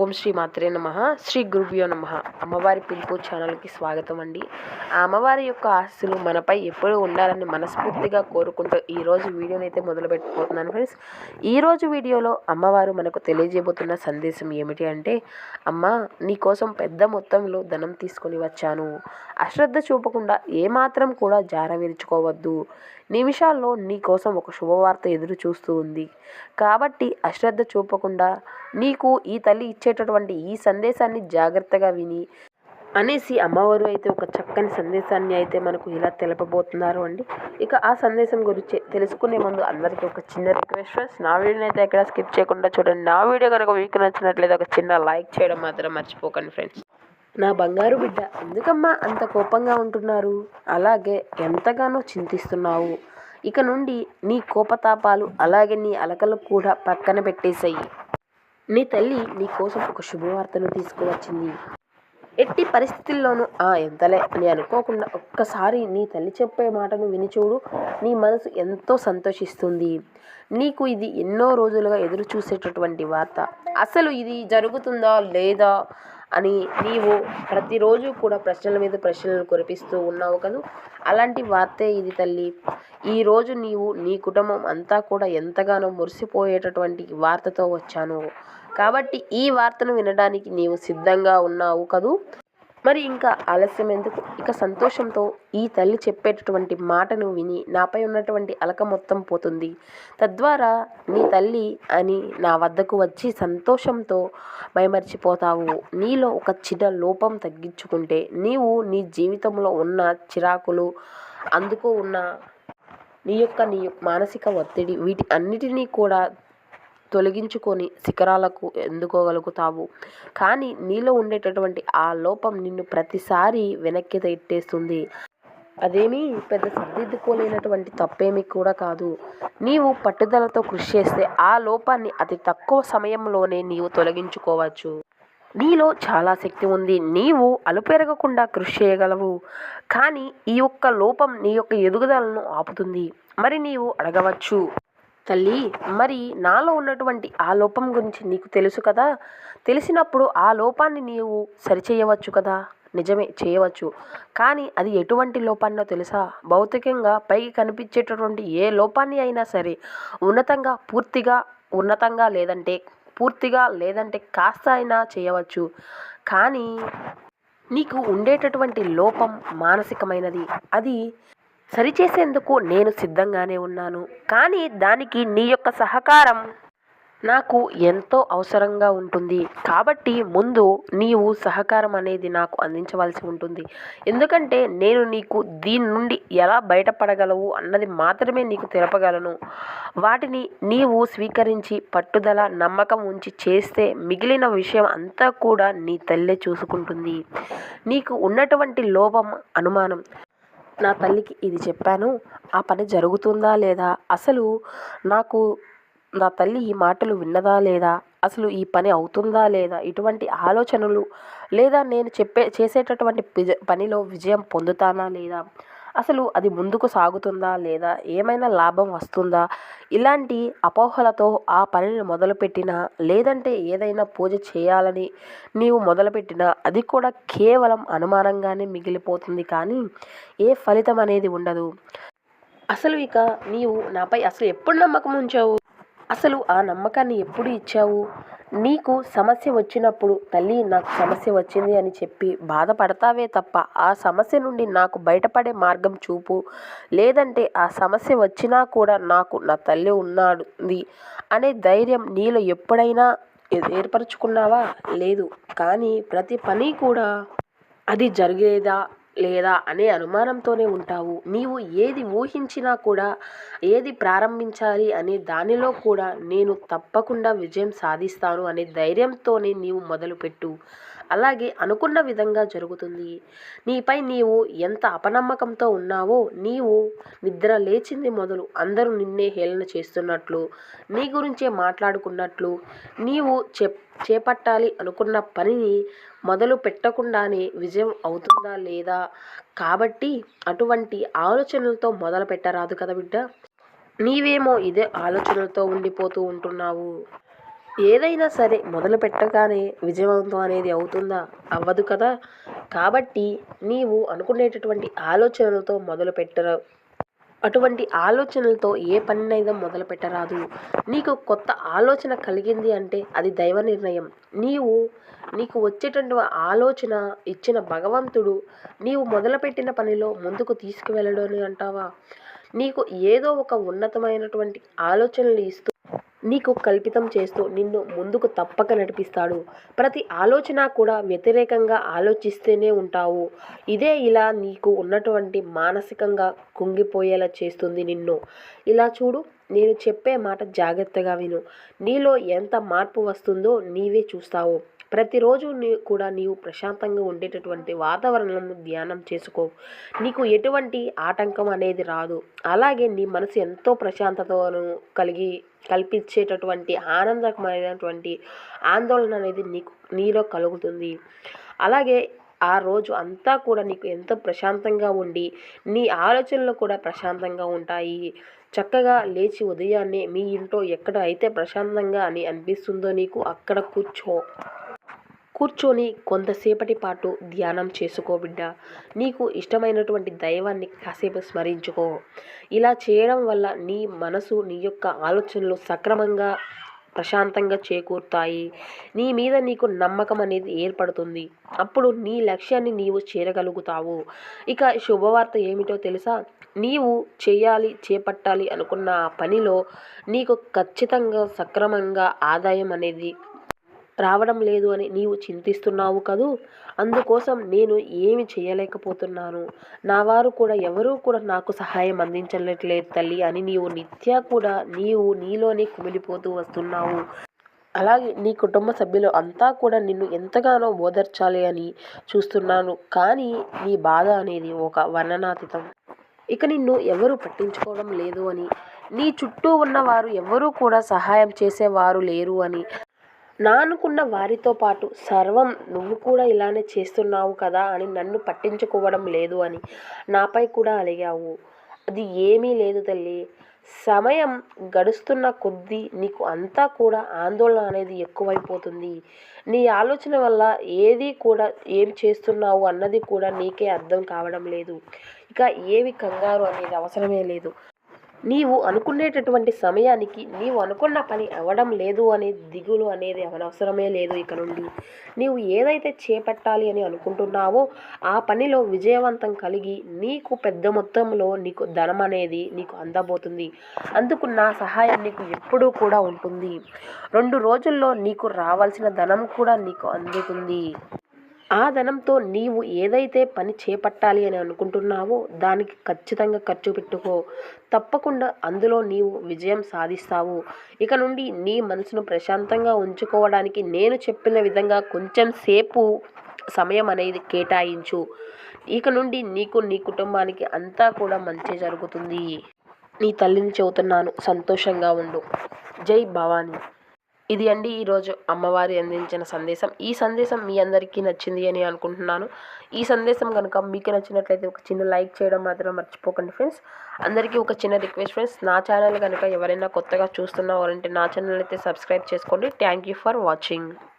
ఓం శ్రీ మాత్రే నమ. శ్రీ గురుభ్యో నమ. అమ్మవారి పిలుపు ఛానల్కి స్వాగతం అండి. ఆ అమ్మవారి యొక్క ఆశలు మనపై ఎప్పుడూ ఉండాలని మనస్ఫూర్తిగా కోరుకుంటూ ఈరోజు వీడియోని అయితే మొదలు ఫ్రెండ్స్. ఈరోజు వీడియోలో అమ్మవారు మనకు తెలియజేయబోతున్న సందేశం ఏమిటి అంటే అమ్మ నీకోసం పెద్ద మొత్తంలో ధనం తీసుకొని వచ్చాను. అశ్రద్ధ చూపకుండా ఏమాత్రం కూడా జార విరుచుకోవద్దు. నిమిషాల్లో నీ కోసం ఒక శుభవార్త ఎదురు చూస్తూ ఉంది. కాబట్టి అశ్రద్ధ చూపకుండా నీకు ఈ తల్లి ఇచ్చేటటువంటి ఈ సందేశాన్ని జాగ్రత్తగా విని అనేసి అమ్మవారు అయితే ఒక చక్కని సందేశాన్ని అయితే మనకు ఇలా తెలపబోతున్నారు అండి. ఇక ఆ సందేశం గురించి తెలుసుకునే ముందు అందరికీ ఒక చిన్న రిక్వెస్ట్ ఫ్రెండ్స్. నా వీడియోని అయితే ఎక్కడ స్కిప్ చేయకుండా చూడండి. నా వీడియో కనుక మీకు నచ్చినట్లయితే ఒక చిన్న లైక్ చేయడం మాత్రం మర్చిపోకండి ఫ్రెండ్స్. నా బంగారు బిడ్డ ఎందుకమ్మా అంత కోపంగా ఉంటున్నారు? అలాగే ఎంతగానో చింతిస్తున్నావు? ఇక నుండి నీ కోపతాపాలు అలాగే నీ అలకలు కూడా పక్కన పెట్టేశాయి నీ తల్లి నీ కోసం ఒక శుభవార్తను తీసుకువచ్చింది. ఎట్టి పరిస్థితుల్లోనూ ఆ ఎంతలే అని అనుకోకుండా ఒక్కసారి నీ తల్లి చెప్పే మాటను విని చూడు. నీ మనసు ఎంతో సంతోషిస్తుంది. నీకు ఇది ఎన్నో రోజులుగా ఎదురు చూసేటటువంటి వార్త. అసలు ఇది జరుగుతుందా లేదా అని నీవు ప్రతిరోజు కూడా ప్రశ్నల మీద ప్రశ్నలు కురిపిస్తూ ఉన్నావు కదా? అలాంటి వార్తే ఇది తల్లి. ఈరోజు నీవు నీ కుటుంబం అంతా కూడా ఎంతగానో మురిసిపోయేటటువంటి వార్తతో వచ్చాను. కాబట్టి ఈ వార్తను వినడానికి నీవు సిద్ధంగా ఉన్నావు కదూ? మరి ఇంకా ఆలస్యం ఎందుకు? ఇక సంతోషంతో ఈ తల్లి చెప్పేటటువంటి మాటను విని నాపై ఉన్నటువంటి అలక మొత్తం పోతుంది. తద్వారా నీ తల్లి అని నా వద్దకు వచ్చి సంతోషంతో మైమర్చిపోతావు. నీలో ఒక చిన్న లోపం తగ్గించుకుంటే నీవు నీ జీవితంలో ఉన్న చిరాకులు అందుకు ఉన్న నీ యొక్క నీ మానసిక ఒత్తిడి వీటి అన్నిటినీ కూడా తొలగించుకొని శిఖరాలకు ఎందుకోగలుగుతావు. కానీ నీలో ఉండేటటువంటి ఆ లోపం నిన్ను ప్రతిసారి వెనక్కి తెట్టేస్తుంది. అదేమీ పెద్ద సర్దిద్దుకోలేనటువంటి తప్పేమీ కూడా కాదు. నీవు పట్టుదలతో కృషి చేస్తే ఆ లోపాన్ని అతి తక్కువ సమయంలోనే నీవు తొలగించుకోవచ్చు. నీలో చాలా శక్తి ఉంది. నీవు అలుపెరగకుండా కృషి చేయగలవు. కానీ ఈ యొక్క లోపం నీ యొక్క ఎదుగుదలను ఆపుతుంది. మరి నీవు అడగవచ్చు. తల్లి మరి నాలో ఉన్నటువంటి ఆ లోపం గురించి నీకు తెలుసు కదా? తెలిసినప్పుడు ఆ లోపాన్ని నీవు సరిచేయవచ్చు కదా? నిజమే చేయవచ్చు. కానీ అది ఎటువంటి లోపాన్నో తెలుసా? భౌతికంగా పైకి కనిపించేటటువంటి ఏ లోపాన్ని అయినా సరే ఉన్నతంగా పూర్తిగా ఉన్నతంగా లేదంటే పూర్తిగా లేదంటే కాస్త అయినా చేయవచ్చు. కానీ నీకు ఉండేటటువంటి లోపం మానసికమైనది. అది సరిచేసేందుకు నేను సిద్ధంగానే ఉన్నాను. కానీ దానికి నీ యొక్క సహకారం నాకు ఎంతో అవసరంగా ఉంటుంది. కాబట్టి ముందు నీవు సహకారం అనేది నాకు అందించవలసి ఉంటుంది. ఎందుకంటే నేను నీకు దీని నుండి ఎలా బయటపడగలవు అన్నది మాత్రమే నీకు తెలపగలను. వాటిని నీవు స్వీకరించి పట్టుదల నమ్మకం ఉంచి చేస్తే మిగిలిన విషయం అంతా కూడా నీ తల్లే చూసుకుంటుంది. నీకు ఉన్నటువంటి లోపం అనుమానం నా తల్లికి ఇది చెప్పాను. ఆ పని జరుగుతుందా లేదా? అసలు నాకు నా తల్లి ఈ మాటలు విన్నదా లేదా? అసలు ఈ పని అవుతుందా లేదా? ఇటువంటి ఆలోచనలు లేదా నేను చెప్పే చేసేటటువంటి పనిలో విజయం పొందుతానా లేదా? అసలు అది ముందుకు సాగుతుందా లేదా? ఏమైనా లాభం వస్తుందా? ఇలాంటి అపోహలతో ఆ పనిని మొదలుపెట్టినా లేదంటే ఏదైనా పూజ చేయాలని నీవు మొదలుపెట్టినా అది కూడా కేవలం అనుమానంగానే మిగిలిపోతుంది కానీ ఏ ఫలితం అనేది ఉండదు. అసలు ఇక నీవు నాపై అసలు ఎప్పుడు నమ్మకం ఉంచావు? అసలు ఆ నమ్మకాన్ని ఎప్పుడు ఇచ్చావు? నీకు సమస్య వచ్చినప్పుడు తల్లి నాకు సమస్య వచ్చింది అని చెప్పి బాధపడతావే తప్ప ఆ సమస్య నుండి నాకు బయటపడే మార్గం చూపు. లేదంటే ఆ సమస్య వచ్చినా కూడా నాకు నా తల్లి ఉన్నాడు అనే ధైర్యం నీలో ఎప్పుడైనా ఏర్పరచుకున్నావా? లేదు. కానీ ప్రతి పని కూడా అది జరిగేదా? లేదా అనే అనుమానంతోనే ఉంటావు. నీవు ఏది ఊహించినా కూడా ఏది ప్రారంభించాలి అనే దానిలో కూడా నేను తప్పకుండా విజయం సాధిస్తాను అనే ధైర్యంతోనే నీవు మొదలుపెట్టు. అలాగే అనుకున్న విధంగా జరుగుతుంది. నీపై నీవు ఎంత అపనమ్మకంతో ఉన్నావో నీవు నిద్ర లేచింది మొదలు అందరూ నిన్నే హేళన చేస్తున్నట్లు నీ గురించే మాట్లాడుకున్నట్లు నీవు చెప్ చేపట్టాలి అనుకున్న పనిని మొదలు పెట్టకుండానే విజయం అవుతుందా లేదా? కాబట్టి అటువంటి ఆలోచనలతో మొదలు పెట్టరాదు కదా బిడ్డ. నీవేమో ఇదే ఆలోచనలతో ఉండిపోతూ ఉంటున్నావు. ఏదైనా సరే మొదలు పెట్టగానే విజయవంతం అనేది అవుతుందా? అవ్వదు కదా. కాబట్టి నీవు అనుకునేటటువంటి ఆలోచనలతో మొదలు పెట్టరు? అటువంటి ఆలోచనలతో ఏ పనినైనా మొదలు పెట్టరాదు. నీకు కొత్త ఆలోచన కలిగింది అంటే అది దైవ నిర్ణయం. నీవు నీకు వచ్చేటువంటి ఆలోచన ఇచ్చిన భగవంతుడు నీవు మొదలుపెట్టిన పనిలో ముందుకు తీసుకువెళ్ళడని అంటావా? నీకు ఏదో ఒక ఉన్నతమైనటువంటి ఆలోచనలు ఇస్తూ నీకు కల్పితం చేస్తూ నిన్ను ముందుకు తప్పక నడిపిస్తాడు. ప్రతి ఆలోచన కూడా వ్యతిరేకంగా ఆలోచిస్తేనే ఉంటావు. ఇదే ఇలా నీకు ఉన్నటువంటి మానసికంగా కుంగిపోయేలా చేస్తుంది నిన్ను. ఇలా చూడు నేను చెప్పే మాట జాగ్రత్తగా విను. నీలో ఎంత మార్పు వస్తుందో నీవే చూస్తావు. ప్రతిరోజు నీ కూడా నీవు ప్రశాంతంగా ఉండేటటువంటి వాతావరణంలో ధ్యానం చేసుకో. నీకు ఎటువంటి ఆటంకం అనేది రాదు. అలాగే నీ మనసు ఎంతో ప్రశాంతతను కలిగి కల్పించేటటువంటి ఆనందకమైనటువంటి ఆందోళన అనేది నీకు నీలో కలుగుతుంది. అలాగే ఆ రోజు అంతా కూడా నీకు ఎంతో ప్రశాంతంగా ఉండి నీ ఆలోచనలు కూడా ప్రశాంతంగా ఉంటాయి. చక్కగా లేచి ఉదయాన్నే మీ ఇంట్లో ఎక్కడ అయితే ప్రశాంతంగా అని అనిపిస్తుందో నీకు అక్కడ కూర్చో. కూర్చొని కొంతసేపటి పాటు ధ్యానం చేసుకో బిడ్డ. నీకు ఇష్టమైనటువంటి దైవాన్ని కాసేపు స్మరించుకో. ఇలా చేయడం వల్ల నీ మనసు నీ యొక్క ఆలోచనలు సక్రమంగా ప్రశాంతంగా చేకూరుతాయి. నీ మీద నీకు నమ్మకం అనేది ఏర్పడుతుంది. అప్పుడు నీ లక్ష్యాన్ని నీవు చేరగలుగుతావు. ఇక శుభవార్త ఏమిటో తెలుసా? నీవు చేయాలి చేపట్టాలి అనుకున్న ఆ పనిలో నీకు ఖచ్చితంగా సక్రమంగా ఆదాయం అనేది రావడం లేదు అని నీవు చింతిస్తున్నావు కదూ? అందుకోసం నేను ఏమి చేయలేకపోతున్నాను. నా వారు కూడా ఎవరూ కూడా నాకు సహాయం అందించట్లేదు తల్లి అని నీవు నిత్య కూడా నీవు నీలోనే కుమిలిపోతూ వస్తున్నావు. అలాగే నీ కుటుంబ సభ్యులు అంతా కూడా నిన్ను ఎంతగానో ఓదర్చాలి అని చూస్తున్నాను. కానీ నీ బాధ అనేది ఒక వర్ణనాతీతం. ఇక నిన్ను ఎవరు పట్టించుకోవడం లేదు అని. నీ చుట్టూ ఉన్నవారు ఎవరూ కూడా సహాయం చేసేవారు లేరు అని. నానుకున్న వారితో పాటు సర్వం నువ్వు కూడా ఇలానే చేస్తున్నావు కదా అని నన్ను పట్టించుకోవడం లేదు అని నాపై కూడా అలిగావు. అది ఏమీ లేదు తల్లి. సమయం గడుస్తున్న కొద్దీ నీకు అంతా కూడా ఆందోళన అనేది ఎక్కువైపోతుంది. నీ ఆలోచన వల్ల ఏది కూడా ఏం చేస్తున్నావు అన్నది కూడా నీకే అర్థం కావడం లేదు. ఇక ఏవి కంగారు అనేది అవసరమే లేదు. నీవు అనుకునేటటువంటి సమయానికి నీవు అనుకున్న పని అవ్వడం లేదు అనే దిగులు అనేది అవనవసరమే లేదు ఇక నుండి. నీవు ఏదైతే చేపట్టాలి అని అనుకుంటున్నావో ఆ పనిలో విజయవంతం కలిగి నీకు పెద్ద మొత్తంలో నీకు ధనం అనేది నీకు అందబోతుంది. అందుకు నా సహాయం నీకు ఎప్పుడూ కూడా ఉంటుంది. రెండు రోజుల్లో నీకు రావాల్సిన ధనం కూడా నీకు అందుతుంది. ఆ ధనంతో నీవు ఏదైతే పని చేపట్టాలి అని అనుకుంటున్నావో దానికి ఖచ్చితంగా ఖర్చు పెట్టుకో. తప్పకుండా అందులో నీవు విజయం సాధిస్తావు. ఇక నుండి నీ మనసును ప్రశాంతంగా ఉంచుకోవడానికి నేను చెప్పిన విధంగా కొంచెం సేపు సమయం అనేది కేటాయించు. ఇక నుండి నీకు నీ కుటుంబానికి అంతా కూడా మంచి జరుగుతుంది. నీ తల్లిని చెబుతున్నాను సంతోషంగా ఉండు. జై భవానీ. ఇది అండి ఈరోజు అమ్మవారి అందించిన సందేశం. ఈ సందేశం మీ అందరికీ నచ్చింది అని అనుకుంటున్నాను. ఈ సందేశం కనుక మీకు నచ్చినట్లయితే ఒక చిన్న లైక్ చేయడం మాత్రం మర్చిపోకండి ఫ్రెండ్స్. అందరికీ ఒక చిన్న రిక్వెస్ట్ ఫ్రెండ్స్. నా ఛానల్ కనుక ఎవరైనా కొత్తగా చూస్తున్నారంటే నా ఛానల్ అయితే సబ్స్క్రైబ్ చేసుకోండి. Thank you for watching.